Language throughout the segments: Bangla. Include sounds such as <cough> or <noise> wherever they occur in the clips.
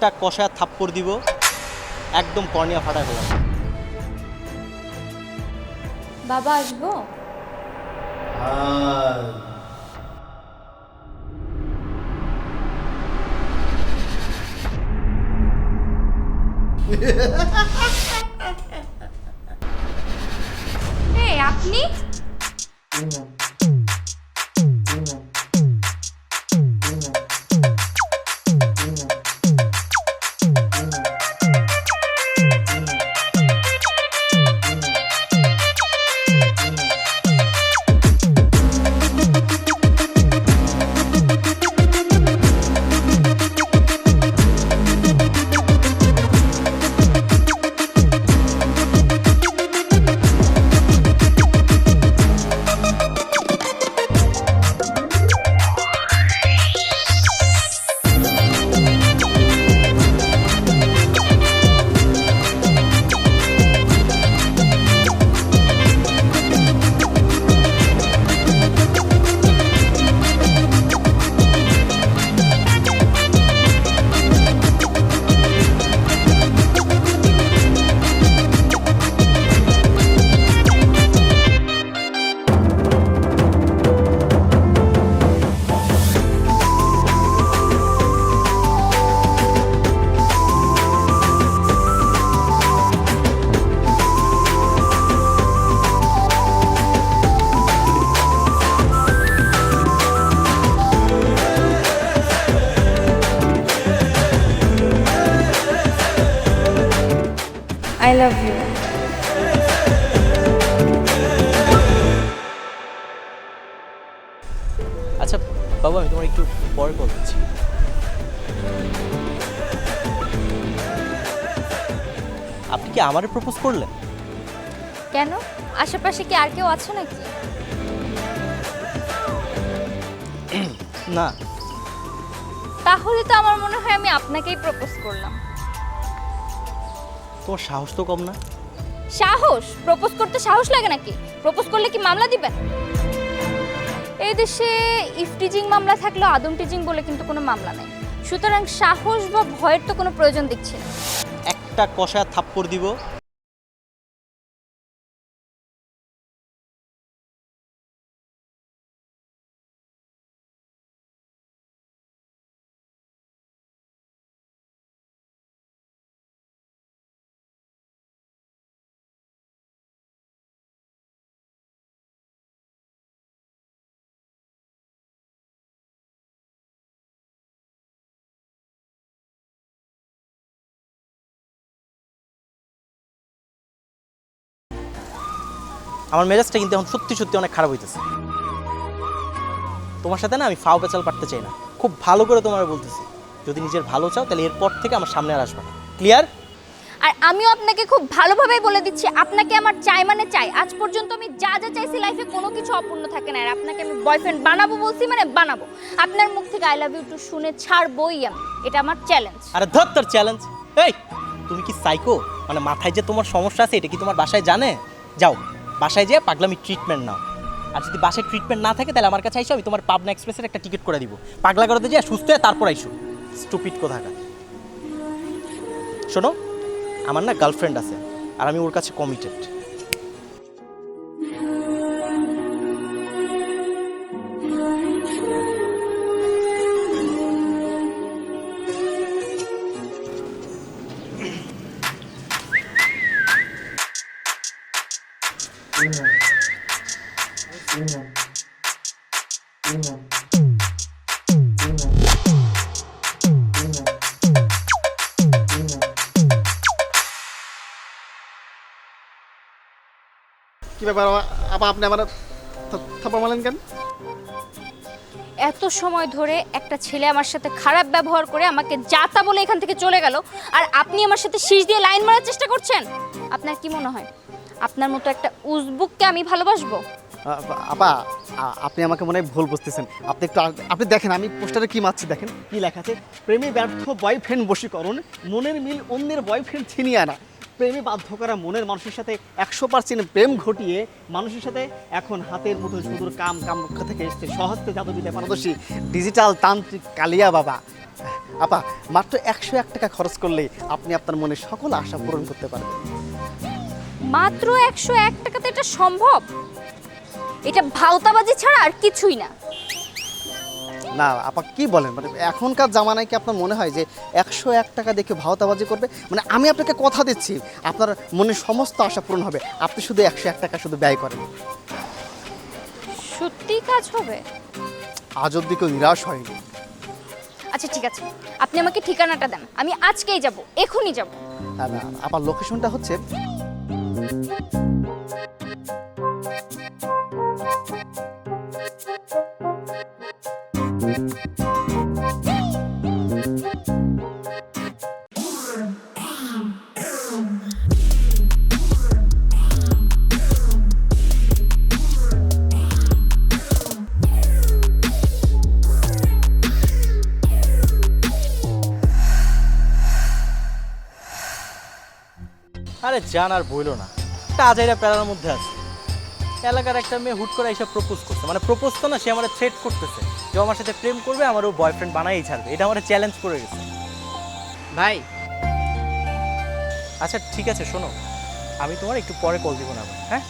একটা কষা থাপ্পড় দিব। একদম কর্নিয়া ফাটা ফেলাম। বাবা আসব? এই আপনি? I love you. আচ্ছা বাবা আমি তোমার একটু পরে কল করছি। আপনি কি আমারে প্রপোজ করলেন? কেন? আশেপাশে কি আর কেউ আছে নাকি? না। তাহলে তো আমার মনে হয় আমি আপনাকেই প্রপোজ করলাম। তোমার সাহস তো কম না। সাহস? প্রপোজ করতে সাহস লাগে নাকি? প্রপোজ করলে কি মামলা দিবেন এই দেশে ইফটিজিং মামলা থাকলেও আদম টিজিং বলে কিন্তু কোনো মামলা নেই। সুতরাং সাহস বা ভয়ের তো কোনো প্রয়োজন দেখছি না। একটা কষা থাপ্পড় দিব আমার মেজাজটা কিন্তু এখন সত্যি সত্যি অনেক খারাপ হইতেছে। তোমার সাথে না আমি ফাও পেঁচাল পারতে চাই না। খুব ভালো করে তোমার বলতেছি। যদি নিজের ভালো চাও তাহলে এরপর থেকে আমার সামনে আর আসবে না। ক্লিয়ার আর আমিও আপনাকে খুব ভালোভাবেই বলে দিচ্ছি আপনাকে আমার চাই মানে চাই। আজ পর্যন্ত আমি যা যা চাইছি লাইফে কোনো কিছু অপূর্ণ থাকে না। আর আপনাকে আমি বয়ফ্রেন্ড বানাবো বলছি মানে বানাবো। আপনার মুখ থেকে আই লাভ ইউ টু শুনে ছাড়বই আমি। এটা আমার চ্যালেঞ্জ আরে ধর তোর চ্যালেঞ্জ এই তুমি কি সাইকো মানে মাথায় যে তোমার সমস্যা আছে এটা কি তোমার বাসায় জানে? যাও। বাসায় যেয়ে পাগলামি ট্রিটমেন্ট নাও। আর যদি বাসায় ট্রিটমেন্ট না থাকে, তাহলে আমার কাছে আইসো, আমি তোমার পাবনা এক্সপ্রেসের একটা টিকিট করে দিব। পাগলা করতে যেয়ে সুস্থ হয়ে তারপর আইসো। স্টুপিড কোথাকা শোনো, আমার না গার্লফ্রেন্ড আছে, আর আমি ওর কাছে কমিটেড ব্যাপার আপা আপনি আমার থাপ্পড় মারলেন কেন? এত সময় ধরে একটা ছেলে আমার সাথে খারাপ ব্যবহার করে আমাকে যাতা বলে এখান থেকে চলে গেল আর আপনি আমার সাথে শীষ দিয়ে লাইন মারার চেষ্টা করছেন? আপনার কি মনে হয়? আপনার মতো একটা উজবুককে আমি ভালোবাসবো? আপা আপনি আমাকে মনে হয় ভুল বুঝতেছেন। আপনি একটু আপনি দেখেন আমি পোস্টারে কি মারছি দেখেন কি লেখা আছে? প্রেমে ব্যর্থ বয়ফ্রেন্ড বশীকরণ মনের মিল অন্যের বয়ফ্রেন্ড ছিনিয়ে আনা। প্রেমে বাধ্য করা মনের মানুষের সাথে একশো পার্সেন্ট প্রেম ঘটিয়ে মানুষের সাথে এখন হাতের মতো সুদূর কাম কাম রক্ষা থেকে এসছে। সহস্তে জাদুবিদ্যা পারদর্শী। ডিজিটাল তান্ত্রিক কালিয়া বাবা। আপা, মাত্র একশো এক টাকা খরচ করলে আপনি আপনার মনের সকল আশা পূরণ করতে পারবেন। মাত্র একশো এক টাকাতে এটা সম্ভব? এটা ভাওতাবাজি ছাড়া আর কিছুই না। না আপা কি বলেন? মানে এখনকার জামানায় কি আপনার মনে হয় যে একশো এক টাকা দেখে ভাওতাবাজি করবে? মানে আমি আপনাকে কথা দিচ্ছি আপনার মনে সমস্ত আশা পূরণ হবে। আপনি শুধু একশো এক টাকা শুধু ব্যয় করেন। সত্যি কাজ হবে? আজ অব্দি কেউ নিরাশ হয়নি। আচ্ছা ঠিক আছে। আপনি আমাকে ঠিকানাটা দেন। আমি আজকেই যাব এখনই যাব। আর আপনার লোকেশনটা হচ্ছে আরে জান আর বইলো না। একটা আজাইরা প্যারার মধ্যে আছে। এলাকার একটা মেয়ে হুট করে এসে প্রপোজ করছে। মানে প্রপোজ তো না সে আমার থ্রেট করতেছে। যে আমার সাথে প্রেম করবে আমার ও বয়ফ্রেন্ড বানাই ছাড়বে। এটা আমার চ্যালেঞ্জ করে গেছে। ভাই। আচ্ছা ঠিক আছে শোনো। আমি তোমার একটু পরে কল দিব না হ্যাঁ?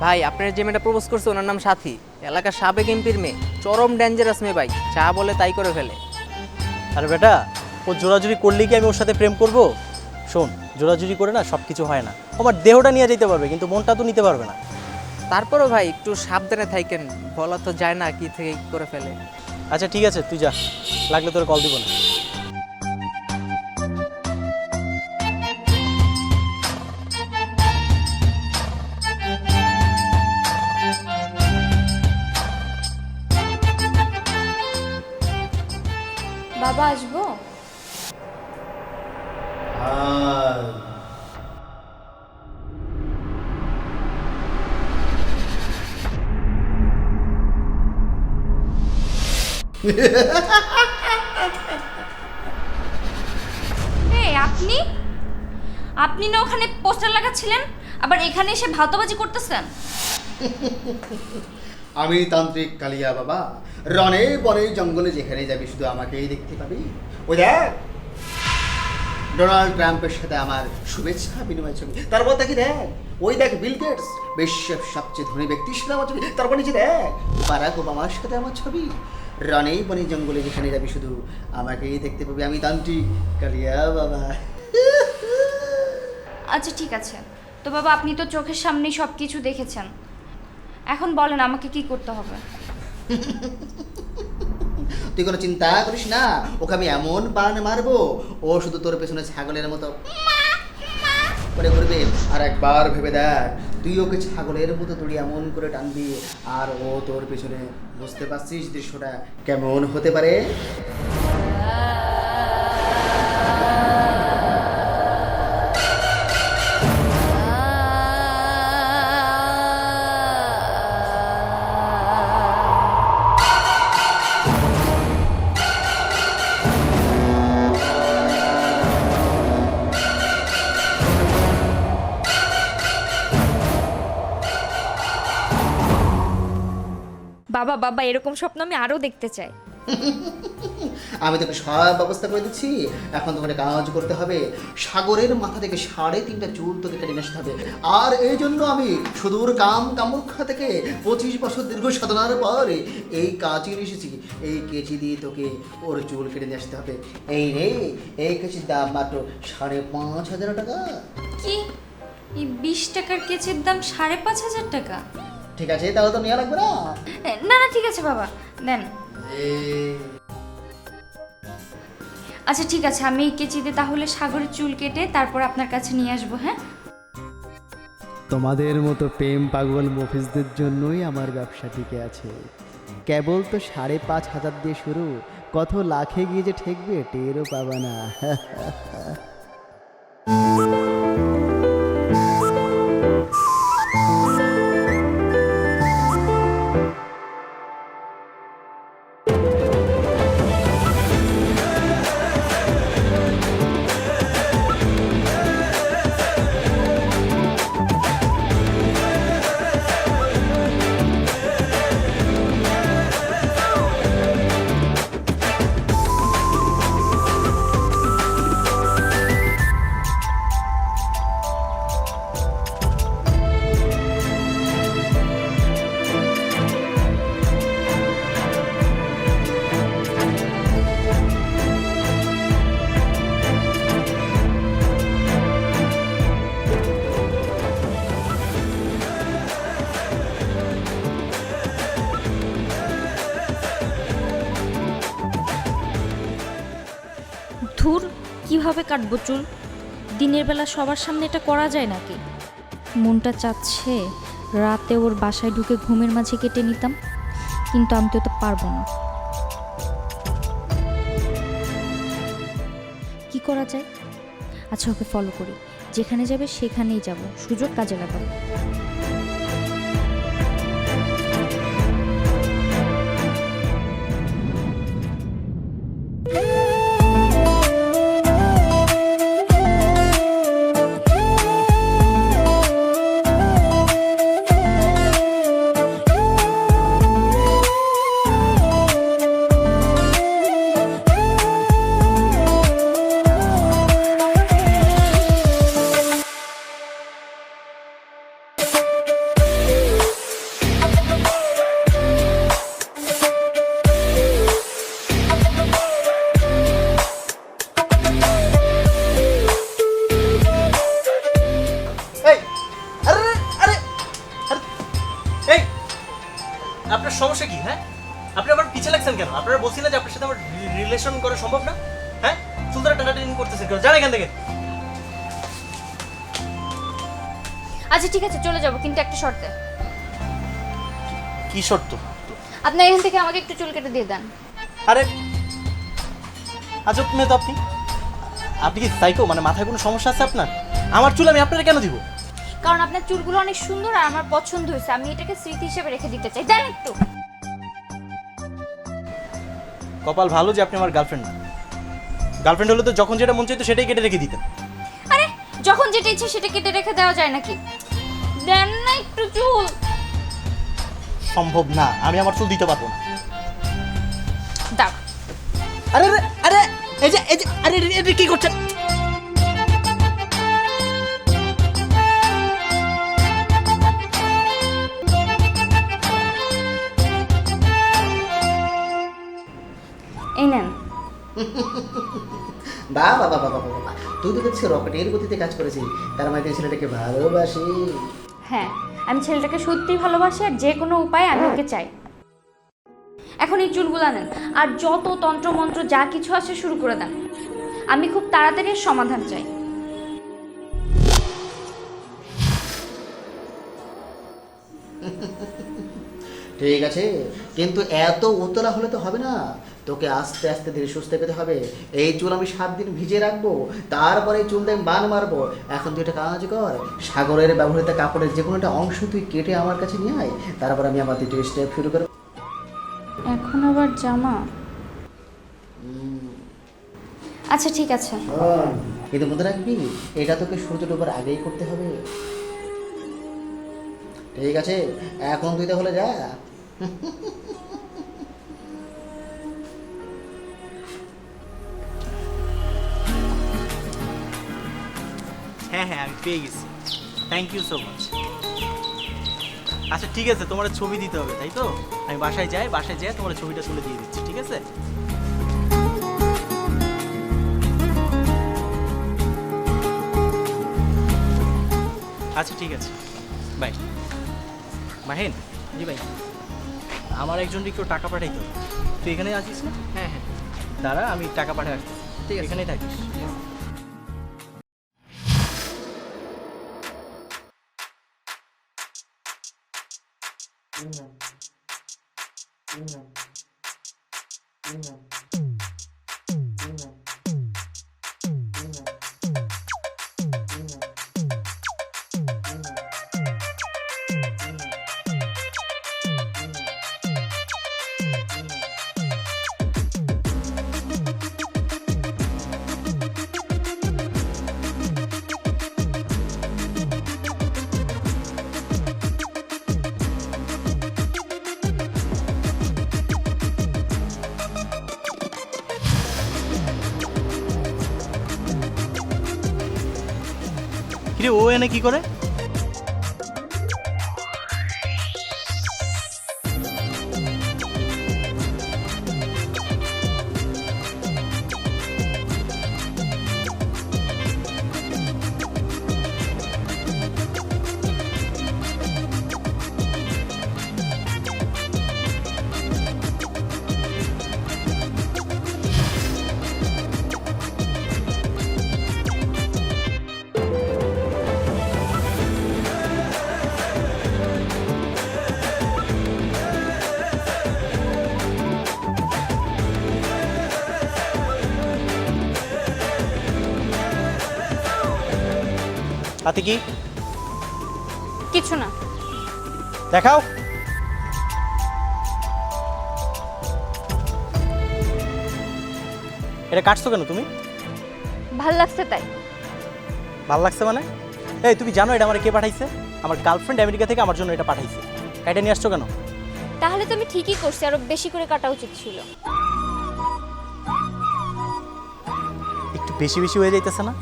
ভাই আপনার যে মেয়েটা প্রপোজ করছে ওনার নাম সাথী। এলাকার সাবেক এমপির মেয়ে। চরম ডেঞ্জারাস মেয়ে ভাই। যা বলে তাই করে ফেলে। আরে বেটা ও জোরাজুরি করলে কি আমি ওর সাথে প্রেম করব? শোন জোরাজুরি করে না সব কিছু হয় না। আমার দেহটা নিয়ে যেতে পারবে কিন্তু মনটা তো নিতে পারবে না। তারপরও ভাই একটু সাবধানে থাকেন বলা তো যায় না কি থেকে কি করে ফেলে। আচ্ছা ঠিক আছে তুই যা। লাগলে তোর কল দিব না। এই, আপনি? আপনি না ওখানে পোস্টার লাগাচ্ছিলেন, আবার এখানে এসে ভাতবাজি করতেছেন? আমি তান্ত্রিক কালিয়া বাবা। রনে বনে জঙ্গলে যেখানে যাবি, শুধু আমাকেই দেখতে পাবি। ওই দেখ, ডোনাল্ড ট্রাম্পের সাথে আমার শুভেচ্ছা বিনিময় ছবি। তারপর দেখি দেখ, ওই দেখ বিল গেটস, বিশ্বের সবচেয়ে ধনী ব্যক্তির সাথে আমার ছবি। তারপর নিচে দেখ, বারাক ওবামার সাথে আমার ছবি। রনে বনে জঙ্গলে যেখানে যাবি শুধু আমাকেই দেখতে পাবি। আমি তান্ত্রিক। কালিয়া বাবা। আচ্ছা ঠিক আছে। তো বাবা আপনি তো চোখের সামনেই সব কিছু দেখেছেন। এখন বলেন আমাকে কি করতে হবে? তুই কোনো চিন্তা করিস না। ওকে আমি এমন বান মারবো ও শুধু তোর পেছনে ছাগলের মতো। করে করবে? আর একবার ভেবে দেখ তুই ওকে ছাগলের মতো তুই এমন করে টানবি, আর ও তোর পেছনে, বুঝতে পারছিস দৃশ্যটা কেমন হতে পারে? বাবা এরকম স্বপ্ন আমি আরও দেখতে চাই। <laughs> আমি তোকে সব ব্যবস্থা করে দিচ্ছি। এখন তোমাকে কাজ করতে হবে। সাগরের মাথা থেকে সাড়ে তিনটা চুল তোকে কেটে নিয়ে আসতে হবে। আর এই জন্য আমি সুদূর কাম কামুখ্যা থেকে পঁচিশ বছর দীর্ঘ সাধনার পর এই কাজে নিয়ে এসেছি। এই কেচি দিয়ে তোকে ওর চুল কেটে নিয়ে আসতে হবে। এই রে এই কেচির দাম মাত্র সাড়ে পাঁচ হাজার টাকা। কি? এই বিশ টাকার কেচের দাম সাড়ে পাঁচ হাজার টাকা? ঠিক আছে তাহলে তো নেওয়া লাগবে না? না না ঠিক আছে বাবা দেন আচ্ছা ঠিক আছে আমি এই কেচিতে তাহলে সাগরের চুল কেটে তারপর আপনার কাছে নিয়ে আসব হ্যাঁ? তোমাদের মতো প্রেম পাগল মফিজদের জন্যই আমার ব্যবসা টিকে আছে। কেবল তো সাড়ে পাঁচ হাজার দিয়ে শুরু কত লাখে গিয়ে যে ঠেকবে টেরও পাবা না। <laughs> কীভাবে কাটবো চুল? দিনের বেলা সবার সামনে এটা করা যায় নাকি? মনটা চাচ্ছে রাতে ওর বাসায় ঢুকে ঘুমের মাঝে কেটে নিতাম, কিন্তু আমি তো পারব না। কি করা যায়? আচ্ছা ওকে ফলো করি। যেখানে যাবে সেখানেই যাব। সুযোগ কাজে লাগাবো। আচ্ছা ঠিক আছে চলে যাব কিন্তু একটা শর্তে। কি শর্ত? আপনি এখান থেকে আমাকে একটু চুল কেটে দিয়ে দেন। আরে আজব মেয়ে তো আপনি আপনি কি সাইকো মানে মাথায় কোনো সমস্যা আছে আপনার? আমার চুল আমি আপনারা কেন দিব? কারণ আপনার চুলগুলো অনেক সুন্দর আর আমার পছন্দ হয়েছে। আমি এটাকে স্মৃতি হিসেবে রেখে দিতে চাই। দেন একটু। কপাল ভালো যে আপনি আমার গার্লফ্রেন্ড না। গার্লফ্রেন্ড হলে তো যখন যেটা মন চাইতো সেটাই কেটে রেখে দিতেন। আরে যখন যেটা ইচ্ছে সেটা কেটে রেখে দেওয়া যায় নাকি? দেন না একটু চুল। সম্ভব না আমি আমার চুল দিতে পারব না। দাও আরে আরে আরে এই যে এই যে আরে এটা কি করছেন? এই নেন। বা বাবা বাবা বাবা তুই তো দেখছি রকেটের গতিতে কাজ করেছিস। তার মানে তুই ছেলেটাকে ভালোবাসি হ্যাঁ আমি ছেলেটাকে সত্যিই ভালোবাসি আর যে কোনো উপায়ে আমি ওকে চাই। এখন এই চুলগুলো নেন আর যত তন্ত্রমন্ত্র যা কিছু আছে শুরু করে দেন। আমি খুব তাড়াতাড়ি সমাধান চাই। ঠিক আছে, কিন্তু এত উতলা হলে তো হবে না। তোকে আস্তে আস্তে ধীরে সুস্থ পেতে হবে। এই চুল আমি সাত দিন ভিজে রাখব তারপরে চুল দিয়ে বান মারবো। এখন তুই একটা কাজ কর সাগরের ব্যবহৃত কাপড়ের যে কোনো একটা অংশ তুই কেটে আমার কাছে নিয়ে আয় তারপর আমি আমার দ্বিতীয় স্টেপ শুরু করব। এখন আবার জামা? আচ্ছা ঠিক আছে। কিন্তু মনে রাখবি এটা তোকে সূর্য ডোবার আগেই করতে হবে। ঠিক আছে এখন তুই তাহলে যা। হ্যাঁ হ্যাঁ আমি পেয়ে গেছি। থ্যাংক ইউ সো মাচ আচ্ছা ঠিক আছে তোমার ছবি দিতে হবে তাই তো? আমি বাসায় যাই বাসায় যাই তোমার ছবিটা তুলে দিয়ে দিচ্ছি ঠিক আছে? আচ্ছা ঠিক আছে। বাই। মাহিন? জি ভাই। আমার একজনকে কেউ টাকা পাঠাইতে হবে। তুই এখানে আছিস না? হ্যাঁ হ্যাঁ। দাঁড়া আমি টাকা পাঠাই আসছি। ঠিক আছে। এখানেই থাকিস। কিরে ও এনে কি করে? হাতে কি? কিছু না। দেখাও। এটা কাটছো কেন তুমি? ভালো লাগছে তাই। ভালো লাগছে মানে? এই তুমি জানো এটা আমার কে পাঠাইছে? আমার গার্লফ্রেন্ড আমেরিকা থেকে আমার জন্য এটা পাঠাইছে। এটা নিয়ে আসছো কেন? তাহলে তো আমি ঠিকই করছি আরও বেশি করে কাটা উচিত ছিল। একটু বেশি বেশি হয়ে যাইতেছে না?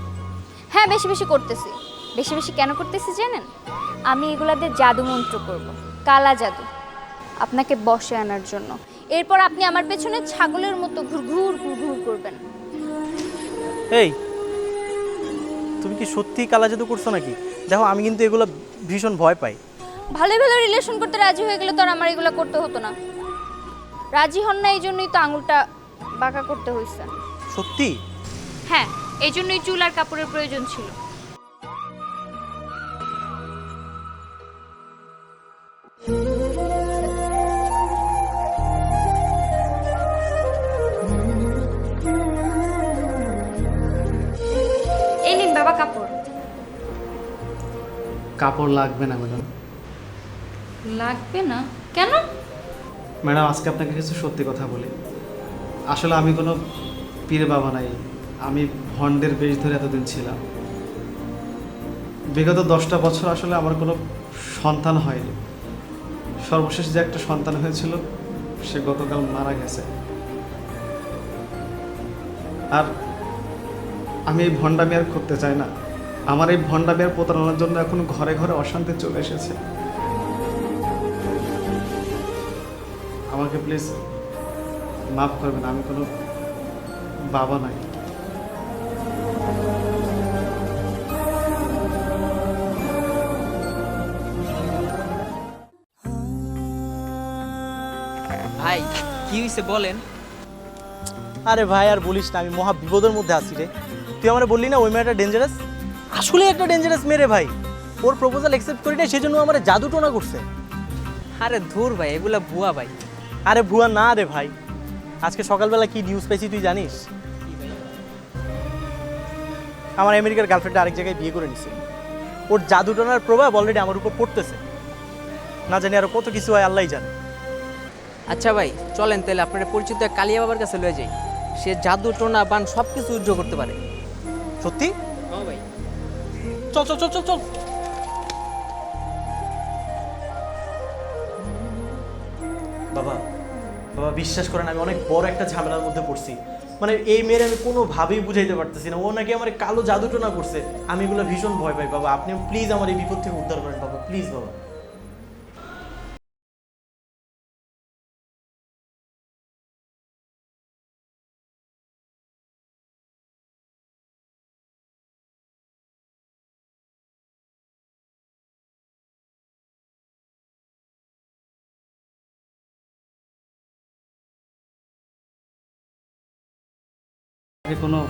হ্যাঁ বেশি বেশি করতেছি। বেশি বেশি কেন করতেছি জানেন? আমি এগুলা দিয়ে জাদু মন্ত্র করব কালা জাদু আপনাকে বসে আনার জন্য। এরপর আপনি আমার পেছনে ছাগলের মতো ঘুরঘুর ঘুরঘুর করবেন। এই তুমি কি সত্যি কালা জাদু করছ নাকি? দেখো আমি কিন্তু এগুলো ভীষণ ভয় পাই। ভালো ভালো রিলেশন করতে রাজি হয়ে গেলে তো আর আমার এগুলো করতে হতো না। রাজি হন না এই জন্যই তো আঙুলটা বাঁকা করতে হয়েছে সত্যি? হ্যাঁ এই জন্যই চুল আর কাপড়ের প্রয়োজন ছিল। কাপড় লাগবে না ম্যাডাম। লাগবে না? কেন? ম্যাডাম আজকে আপনাকে কিছু সত্যি কথা বলি। আসলে আমি কোনো পীর বাবা নাই। আমি ভণ্ডের বেশ ধরে এতদিন ছিলাম। বিগত দশটা বছর আসলে আমার কোনো সন্তান হয়নি। সর্বশেষ যে একটা সন্তান হয়েছিল সে গতকাল মারা গেছে। আর আমি এই ভণ্ডামি আর করতে চাই না। আমার এই ভণ্ডামি আর প্রতারণার জন্য এখন ঘরে ঘরে অশান্তি চলে এসেছে। আমাকে প্লিজ মাফ করবেন আমি কোনো বাবা নাই। ভাই কি হয়েছে বলেন? আরে ভাই আর বলিস না আমি মহা বিপদের মধ্যে আছি রে। তুই আমার বললি না ওই মেয়েটা ডেঞ্জারাস আসলে একটা ডেঞ্জারাস মেয়ে ভাই। ওর প্রপোজাল অ্যাকসেপ্ট করি না সেজন্য আমার জাদু টোনা করছে। আরে ধুর ভাই এগুলা ভুয়া ভাই। আরে ভুয়া না রে ভাই। আজকে সকালবেলা কি নিউজ পেয়েছি তুই জানিস? আমার আমেরিকার গার্লফ্রেন্ড আরেক জায়গায় বিয়ে করে নিছে। ওর জাদু টোনার প্রভাব অলরেডি আমার উপর পড়তেছে। না জানি আরও কত কিছু হয় আল্লাহই জানে। আচ্ছা ভাই চলেন তাহলে আপনার পরিচিত এক কালিয়া বাবার কাছে লয়ে যাই। সে জাদু টোনা বান সব কিছু উজ্জ্ব করতে পারে। সত্যি? চল বাবা বাবা, বিশ্বাস করেন, আমি অনেক বড় একটা ঝামেলার মধ্যে পড়ছি। মানে এই মেয়ের আমি কোনোভাবেই বুঝাইতে পারতেছি না। ও নাকি আমার কালো জাদুটোনা করছে। আমি এগুলো ভীষণ ভয় পাই। বাবা আপনি প্লিজ আমার এই বিপদ থেকে উদ্ধার করেন। বাবা প্লিজ বাবা। কোনো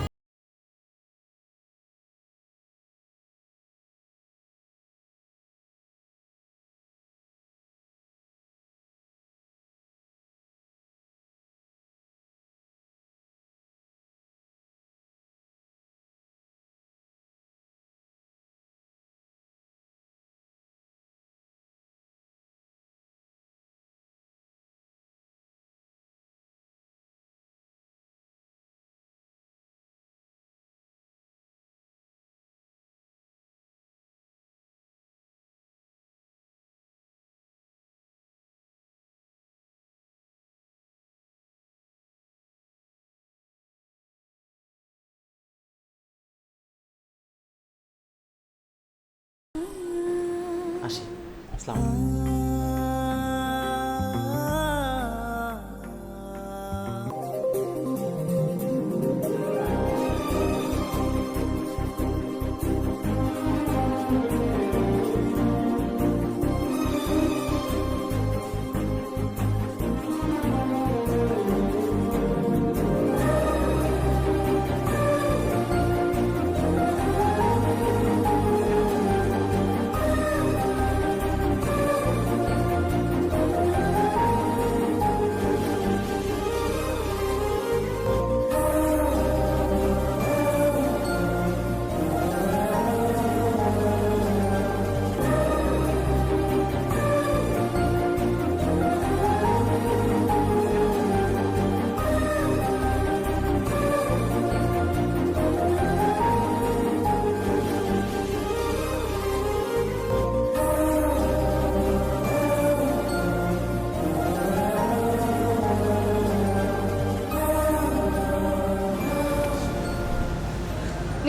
আসি। আসসালামু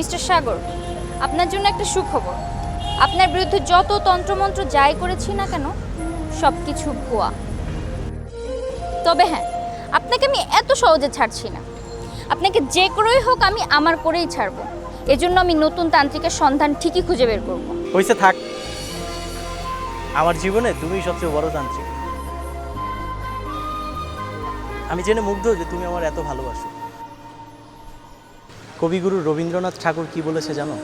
মিস্টার সাগর, আপনার জন্য একটা সুখবর। আপনার বিরুদ্ধে যত তন্ত্রমন্ত্র যাই করেছি না কেন সব কিছু ভুয়া। তবে হ্যাঁ আপনাকে আমি এত সহজে ছাড়ছি না। আপনাকে যে করেই হোক আমি আমার করেই ছাড়বো। এজন্য আমি নতুন তান্ত্রিকের সন্ধান ঠিকই খুঁজে বের করব। হয়েছে থাক। আমার জীবনে তুমি সবচেয়ে বড় তান্ত্রিক। আমি জেনে মুগ্ধ যে তুমি আমার এত ভালোবাসো। কবিগুরু রবীন্দ্রনাথ ঠাকুর কি বলেছে জানো?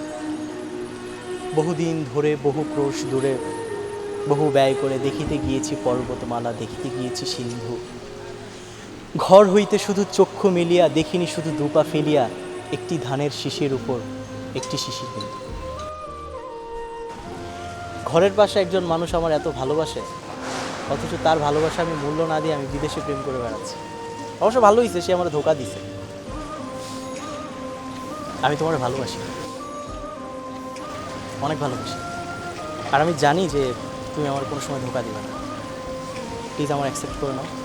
বহুদিন ধরে বহু ক্রোশ দূরে বহু ব্যয় করে দেখিতে গিয়েছি পর্বতমালা, দেখিতে গিয়েছি সিন্ধু। ঘর হইতে শুধু চক্ষু মিলিয়া, দেখিনি শুধু দুপা ফেলিয়া, একটি ধানের শিশির উপর একটি শিশির বিন্দু ঘরের পাশে একজন মানুষ আমার এত ভালোবাসে, অথচ তার ভালোবাসা আমি মূল্য না দিয়ে আমি বিদেশে প্রেম করে বেড়াচ্ছি। অবশ্য ভালো হয়েছে সে আমার ধোকা দিছে। আমি তোমার ভালোবাসি। অনেক ভালোবাসি। আর আমি জানি যে তুমি আমার কোনো সময় ধোকা দিবে না। প্লিজ আমার অ্যাকসেপ্ট করে নাও।